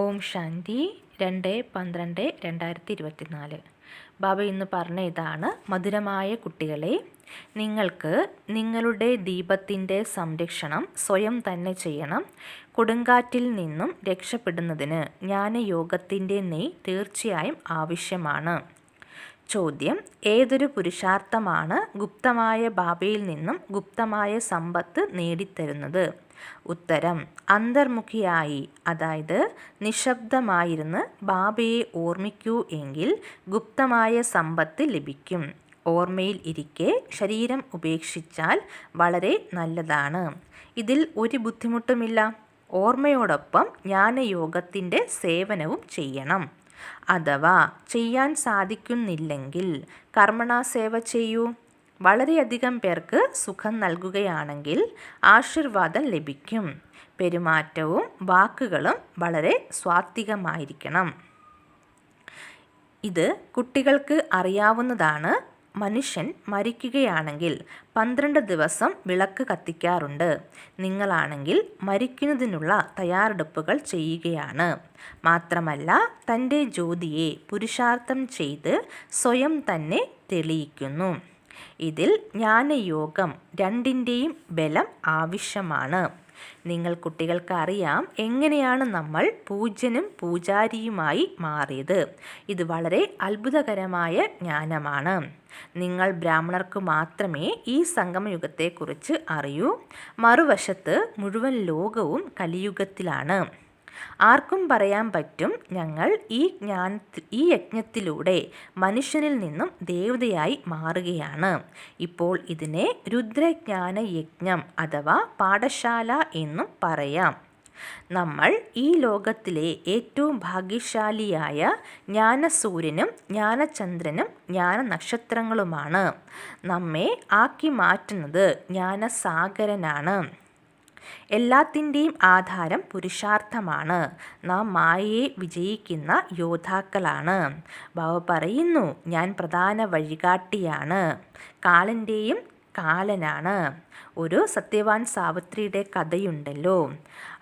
ഓം ശാന്തി രണ്ട് പന്ത്രണ്ട് രണ്ടായിരത്തി ഇരുപത്തിനാല് ബാബ ഇന്ന് പറഞ്ഞ ഇതാണ് മധുരമായ കുട്ടികളെ നിങ്ങൾക്ക് നിങ്ങളുടെ ദീപത്തിന്റെ സംരക്ഷണം സ്വയം തന്നെ ചെയ്യണം. കൊടുങ്കാറ്റിൽ നിന്നും രക്ഷപ്പെടുന്നതിന് ജ്ഞാനയോഗത്തിന്റെ നെയ് തീർച്ചയായും ആവശ്യമാണ്. ചോദ്യം ഏതൊരു പുരുഷാർത്ഥമാണ് ഗുപ്തമായ ബാബയിൽ നിന്നും ഗുപ്തമായ സമ്പത്ത് നേടിത്തരുന്നത്? ഉത്തരം അന്തർമുഖിയായി അതായത് നിശബ്ദമായിരുന്ന് ബാബയെ ഓർമ്മിക്കൂ എങ്കിൽ ഗുപ്തമായ സമ്പത്ത് ലഭിക്കും. ഓർമ്മയിൽ ഇരിക്കെ ശരീരം ഉപേക്ഷിച്ചാൽ വളരെ നല്ലതാണ്. ഇതിൽ ഒരു ബുദ്ധിമുട്ടുമില്ല. ഓർമ്മയോടൊപ്പം ജ്ഞാനയോഗത്തിന്റെ സേവനവും ചെയ്യണം. അഥവാ ചെയ്യാൻ സാധിക്കുന്നില്ലെങ്കിൽ കർമ്മണ സേവ ചെയ്യൂ. വളരെയധികം പേർക്ക് സുഖം നൽകുകയാണെങ്കിൽ ആശീർവാദം ലഭിക്കും. പെരുമാറ്റവും വാക്കുകളും വളരെ സ്വാത്വികമായിരിക്കണം. ഇത് കുട്ടികൾക്ക് അറിയാവുന്നതാണ് മനുഷ്യൻ മരിക്കുകയാണെങ്കിൽ പന്ത്രണ്ട് ദിവസം വിളക്ക് കത്തിക്കാറുണ്ട്. നിങ്ങളാണെങ്കിൽ മരിക്കുന്നതിനുള്ള തയ്യാറെടുപ്പുകൾ ചെയ്യുകയാണ്. മാത്രമല്ല തന്റെ ജ്യോതിയെ പുരുഷാർത്ഥം ചെയ്ത് സ്വയം തന്നെ തെളിയിക്കുന്നു. ഇതിൽ ജ്ഞാനയോഗം രണ്ടിന്റെയും ബലം ആവശ്യമാണ്. നിങ്ങൾ കുട്ടികൾക്ക് അറിയാം എങ്ങനെയാണ് നമ്മൾ പൂജ്യനും പൂജാരിയുമായി മാറിയത്. ഇത് വളരെ അത്ഭുതകരമായ ജ്ഞാനമാണ്. നിങ്ങൾ ബ്രാഹ്മണർക്ക് മാത്രമേ ഈ സംഗമയുഗത്തെക്കുറിച്ച് അറിയൂ. മറുവശത്ത് മുഴുവൻ ലോകവും കലിയുഗത്തിലാണ്. ആർക്കും പറയാൻ പറ്റും ഞങ്ങൾ ഈ ജ്ഞാൻ ഈ യജ്ഞത്തിലൂടെ മനുഷ്യനിൽ നിന്നും ദേവതയായി മാറുകയാണ്. ഇപ്പോൾ ഇതിനെ രുദ്രജ്ഞാന യജ്ഞം അഥവാ പാഠശാല എന്നും പറയാം. നമ്മൾ ഈ ലോകത്തിലെ ഏറ്റവും ഭാഗ്യശാലിയായ ജ്ഞാനസൂര്യനും ജ്ഞാനചന്ദ്രനും ജ്ഞാന നക്ഷത്രങ്ങളുമാണ് നമ്മെ ആക്കി മാറ്റുന്നത് ജ്ഞാനസാഗരനാണ്. എല്ലാത്തിന്റെയും ആധാരം പുരുഷാർത്ഥമാണ്. നാം മായയെ വിജയിക്കുന്ന യോദ്ധാക്കളാണ്. ബാബ പറയുന്നു ഞാൻ പ്രധാന വഴികാട്ടിയാണ്. കാലന്റെയും കാലനാണ് ഒരു സത്യവാൻ സാവിത്രിയുടെ കഥയുണ്ടല്ലോ.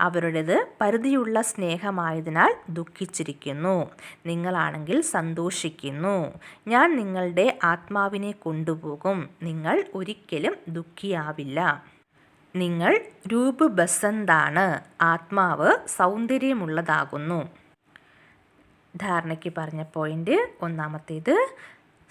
അവരുടേത് പരിധിയുള്ള സ്നേഹമായതിനാൽ ദുഃഖിച്ചിരിക്കുന്നു. നിങ്ങളാണെങ്കിൽ സന്തോഷിക്കുന്നു. ഞാൻ നിങ്ങളുടെ ആത്മാവിനെ കൊണ്ടുപോകും. നിങ്ങൾ ഒരിക്കലും ദുഃഖിയാവില്ല. നിങ്ങൾ രൂപബസന്താണ്. ആത്മാവ് സൗന്ദര്യമുള്ളതാകുന്നു. ധാരണയ്ക്ക് പറഞ്ഞ പോയിന്റ് ഒന്നാമത്തേത്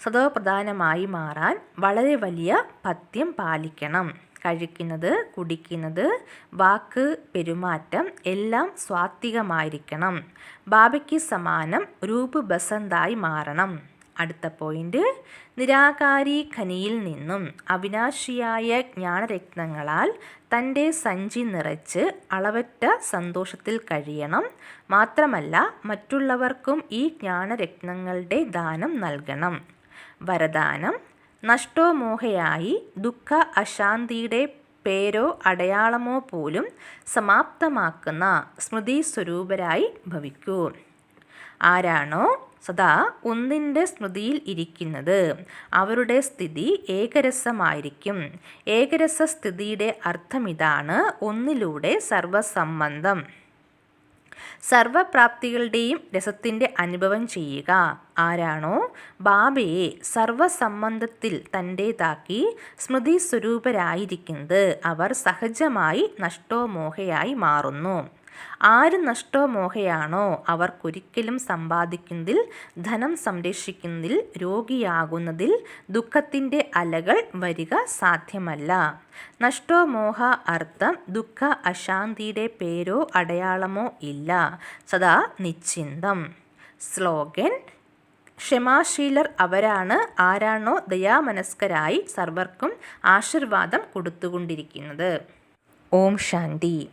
സദോപ്രധാനമായി മാറാൻ വളരെ വലിയ പഥ്യം പാലിക്കണം. കഴിക്കുന്നത് കുടിക്കുന്നത് വാക്ക് പെരുമാറ്റം എല്ലാം സ്വാത്വികമായിരിക്കണം. ബാബയ്ക്ക് സമാനം രൂപബസന്തായി മാറണം. അടുത്ത പോയിന്റ് നിരാകാരി ഖനിയിൽ നിന്നും അവിനാശിയായ ജ്ഞാനരത്നങ്ങളാൽ തന്റെ സഞ്ചി നിറച്ച് അളവറ്റ സന്തോഷത്തിൽ കഴിയണം. മാത്രമല്ല മറ്റുള്ളവർക്കും ഈ ജ്ഞാനരത്നങ്ങളുടെ ദാനം നൽകണം. വരദാനം. നഷ്ടോമോഹയായി ദുഃഖ അശാന്തിയുടെ പേരോ അടയാളമോ പോലും സമാപ്തമാക്കുന്ന സ്മൃതി സ്വരൂപരായി ഭവിക്കൂ. ആരാണോ സദാ ഒന്നിന്റെ സ്മൃതിയിൽ ഇരിക്കുന്നത്. അവരുടെ സ്ഥിതി ഏകരസമായിരിക്കും. ഏകരസ സ്ഥിതിയുടെ അർത്ഥം ഇതാണ് ഒന്നിലൂടെ സർവസംബന്ധം. സർവപ്രാപ്തികളുടെയും രസത്തിന്റെ അനുഭവം ചെയ്യുക. ആരാണോ? ബാബയെ സർവസംബന്ധത്തിൽ തന്റേതാക്കി സ്മൃതി സ്വരൂപരായിരിക്കുന്നത് അവർ സഹജമായി നഷ്ടോമോഹയായി മാറുന്നു. ആര് നഷ്ടോ മോഹയാണോ അവർക്കൊരിക്കലും സമ്പാദിക്കുന്നതിൽ ധനം സംരക്ഷിക്കുന്നതിൽ രോഗിയാകുന്നതിൽ ദുഃഖത്തിന്റെ അലകൾ വരിക സാധ്യമല്ല. നഷ്ടോ മോഹ അർത്ഥം ദുഃഖ അശാന്തിയുടെ പേരോ അടയാളമോ ഇല്ല. സദാ നിശ്ചിന്തം. സ്ലോഗൻ ക്ഷമാശീലർ അവരാണ് ആരാണോ ദയാമനസ്കരായി സർവർക്കും ആശീർവാദം കൊടുത്തുകൊണ്ടിരിക്കുന്നത്. ഓം ശാന്തി.